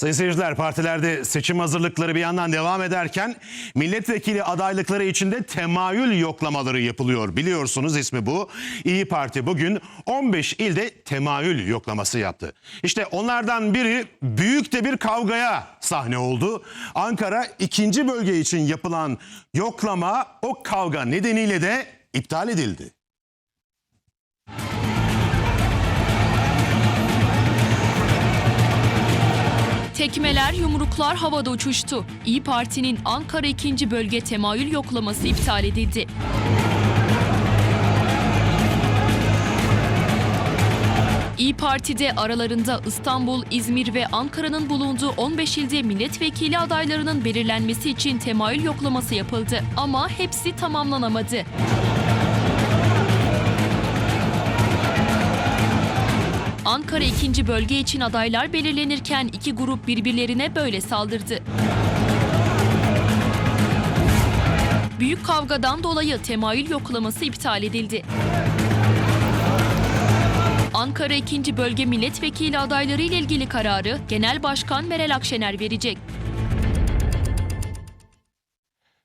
Sayın seyirciler partilerde seçim hazırlıkları bir yandan devam ederken milletvekili adaylıkları içinde temayül yoklamaları yapılıyor. Biliyorsunuz ismi bu. İyi Parti bugün 15 ilde temayül yoklaması yaptı. İşte onlardan biri büyük de bir kavgaya sahne oldu. Ankara ikinci bölge için yapılan yoklama o kavga nedeniyle de iptal edildi. Tekmeler, yumruklar havada uçuştu. İyi Parti'nin Ankara 2. Bölge Temayül yoklaması iptal edildi. İyi Parti'de aralarında İstanbul, İzmir ve Ankara'nın bulunduğu 15 ilde milletvekili adaylarının belirlenmesi için temayül yoklaması yapıldı. Ama hepsi tamamlanamadı. Ankara 2. bölge için adaylar belirlenirken iki grup birbirlerine böyle saldırdı. Büyük kavgadan dolayı temayül yoklaması iptal edildi. Ankara 2. Bölge Milletvekili adayları ile ilgili kararı Genel Başkan Meral Akşener verecek.